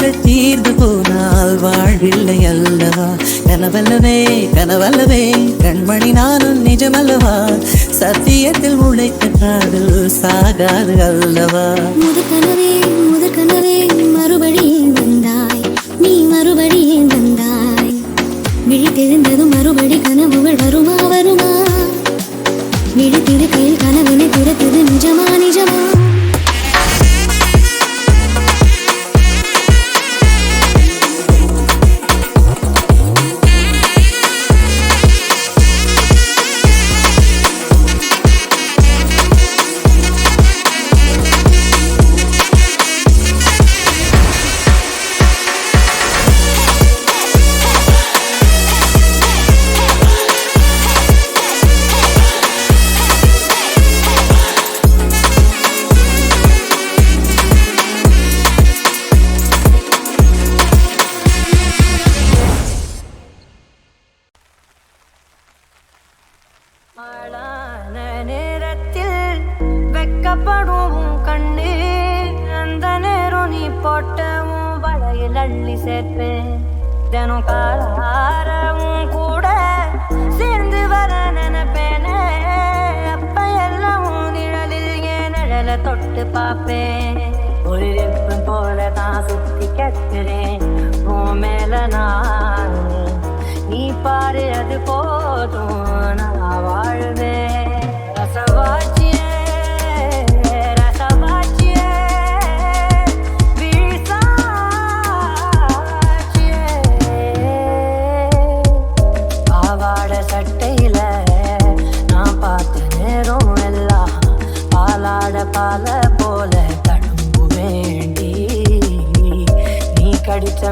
கனவுகள் தீர்ந்து போனால் வாழ்வில்லை அல்லவா? கனவல்லவே கனவல்லவே கண்மணி நானும் நிஜமல்லவா? சத்தியத்தில் உழைத்த காதல் சாகாது அல்லவா? முதற் கனவே முதற் கனவே மறுபடியும் வந்தாய்? நீ மறுபடியே வந்தாய்? விழி தெரிந்ததும் மறுபடி கனவுகள் வருமா வருமா? விழித்திரு கையில் கனவினை துரத்தது நிஜமா நிஜமா? பார்ப்பேன் ஒரு வெப்பம் போல தான் சுத்தி கத்துறேன். உன் மேல நான். நீ பாரு அது போதும். நான் வாழ்வேன். ரசவாச்சியே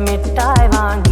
mit Taiwan.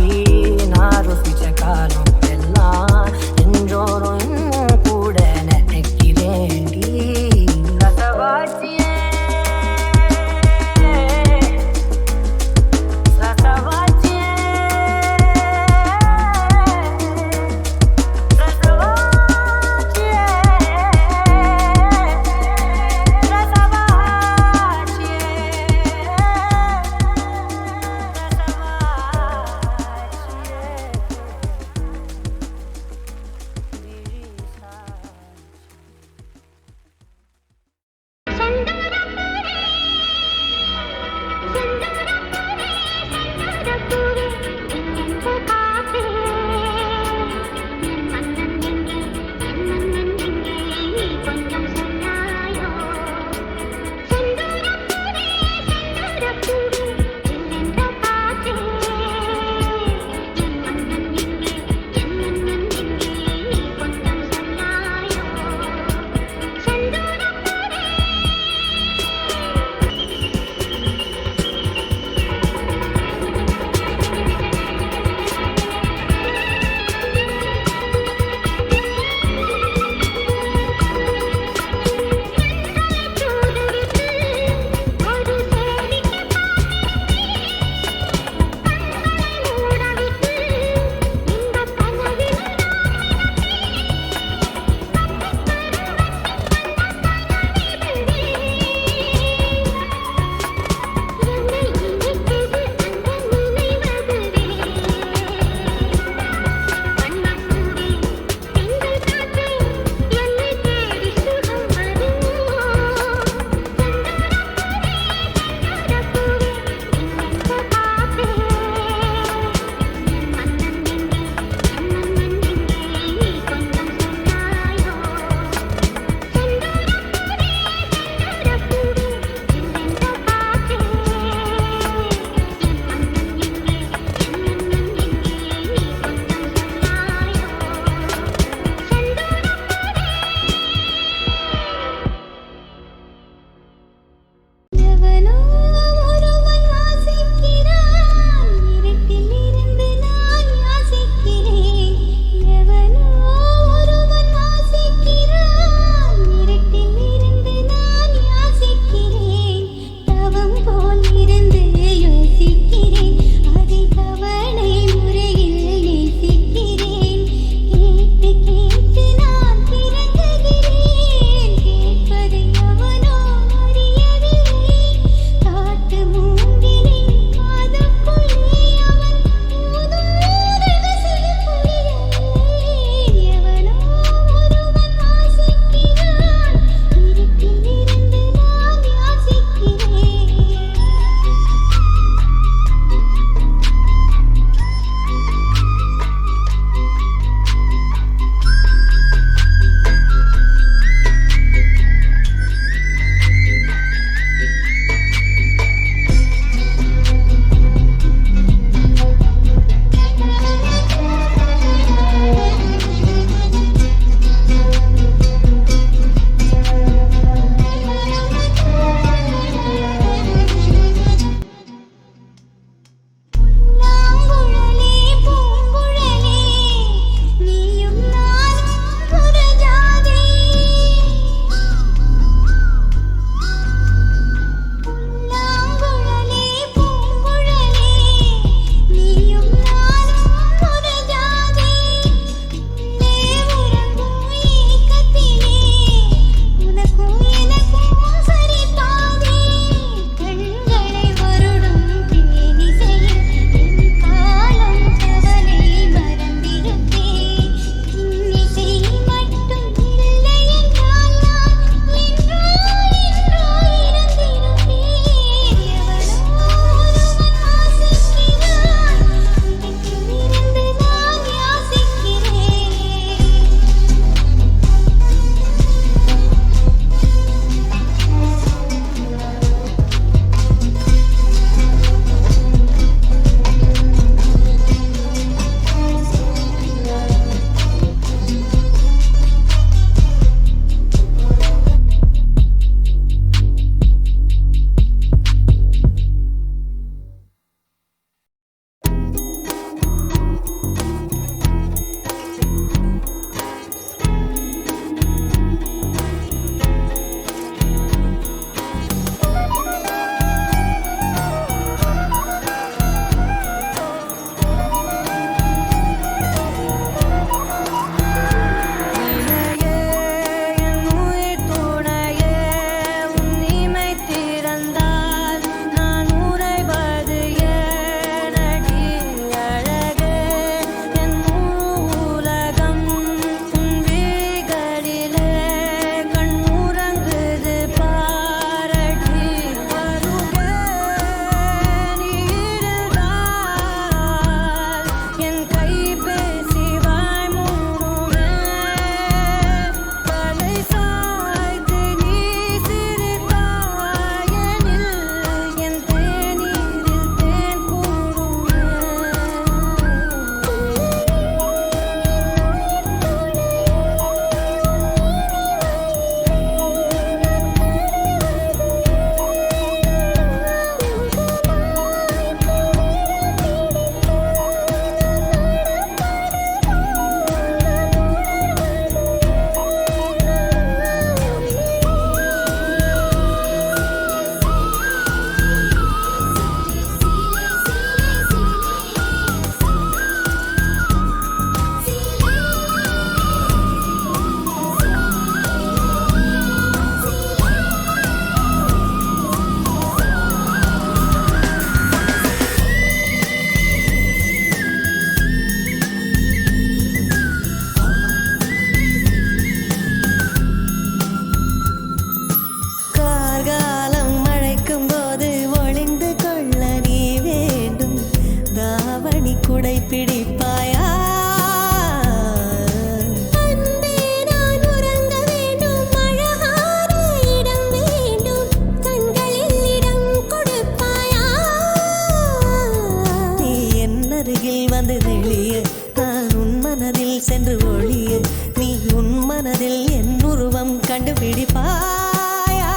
அதில் என் உருவம் கண்டுபிடிப்பாயா?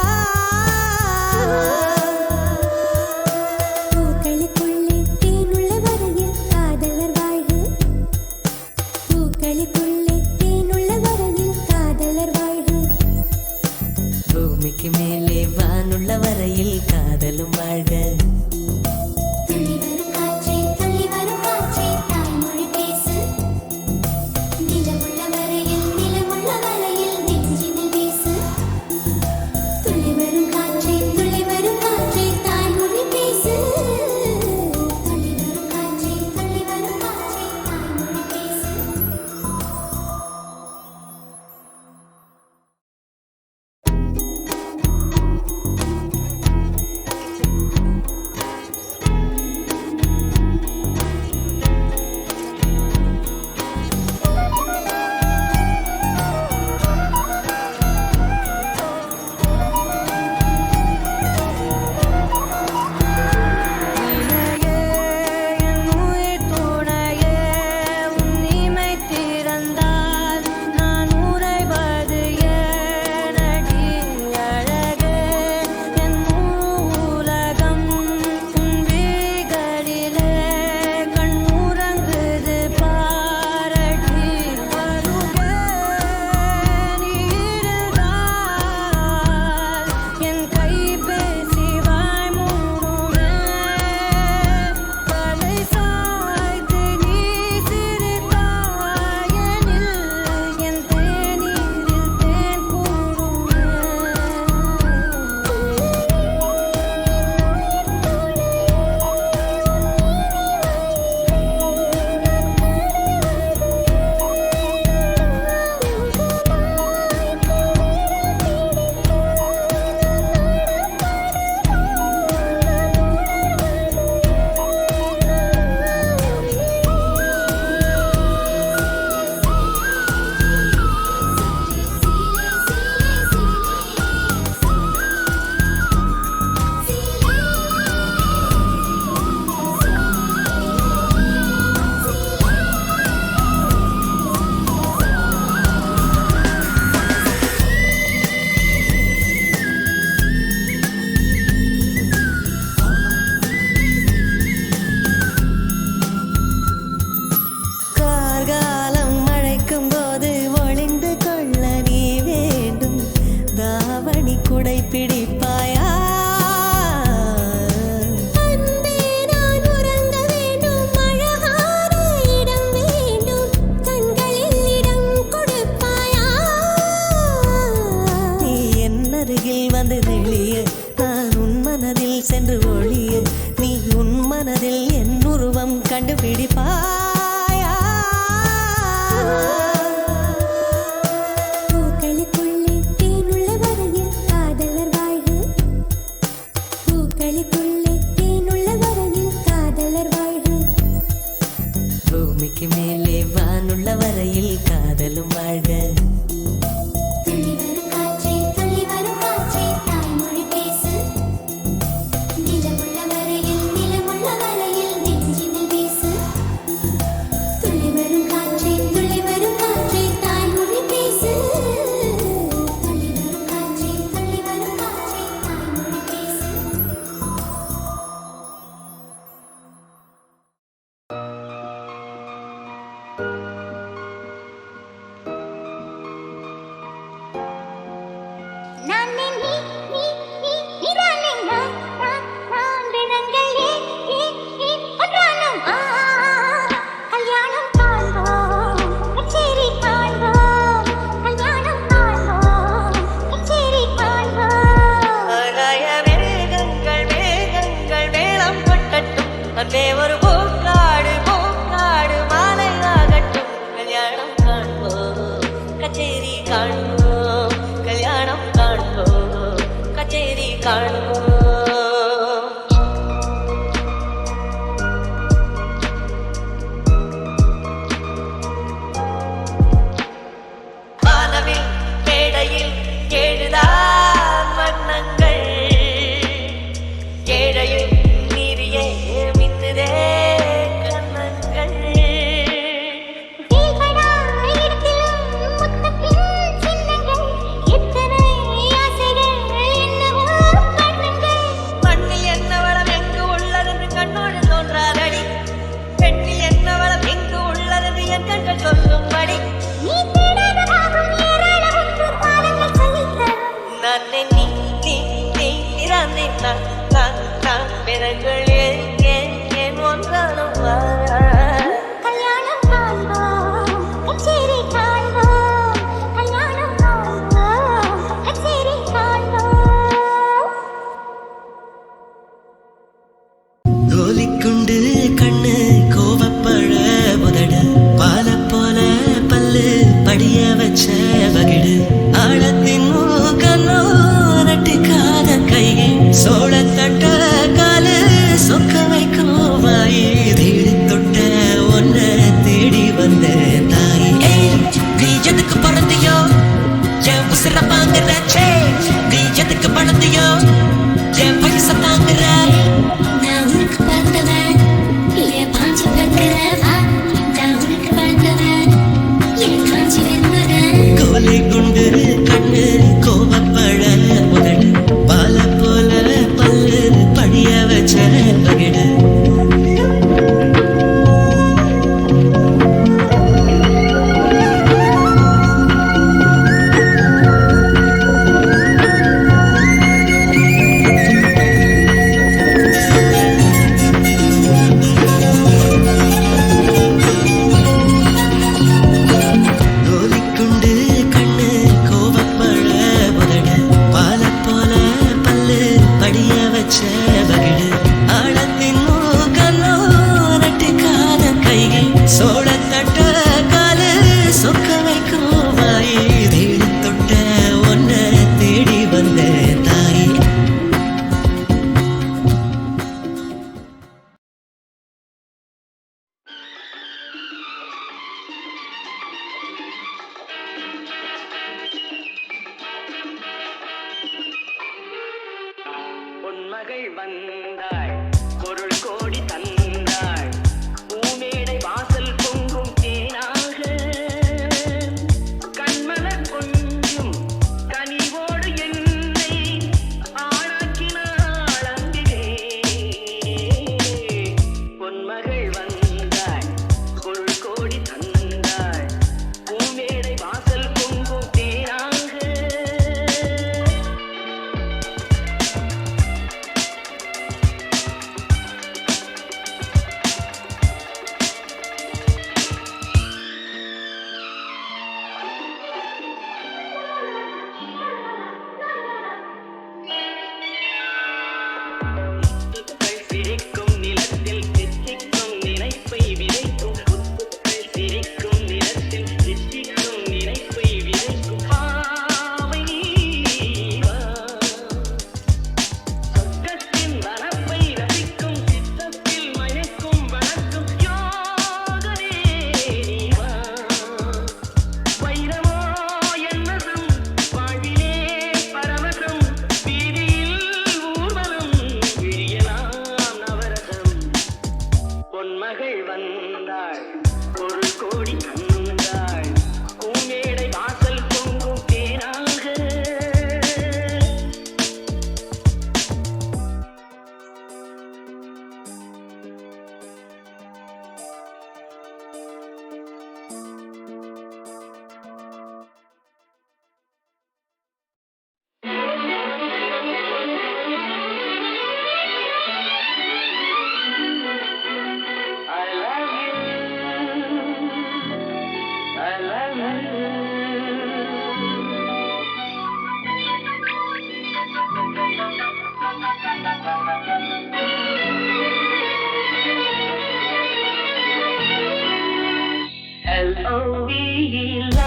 L-O-V-E,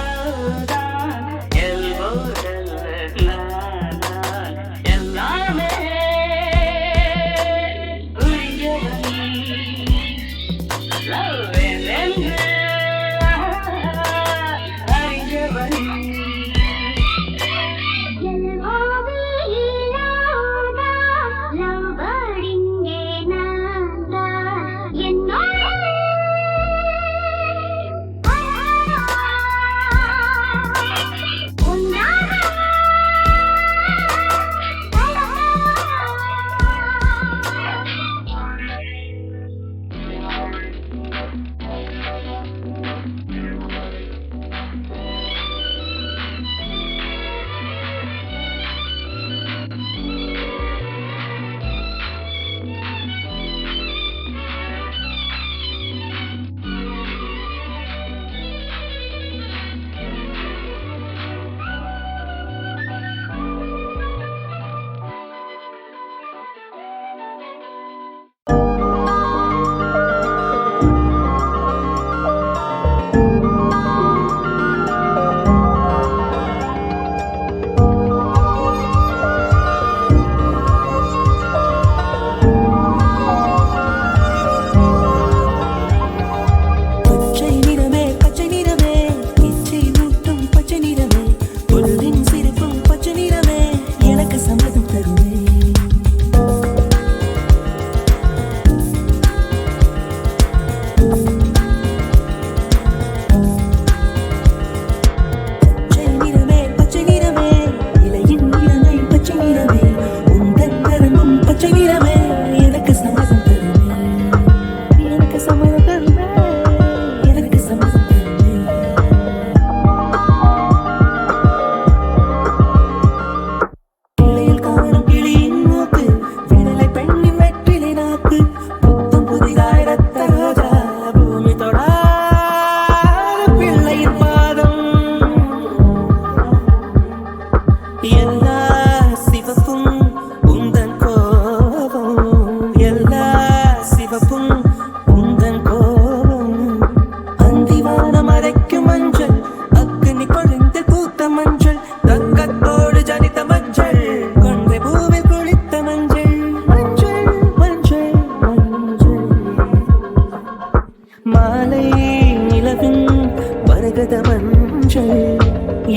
நெஞ்சம்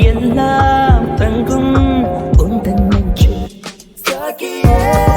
எல்லாம் தங்கும் உந்தன் நெஞ்சம் சாகியே.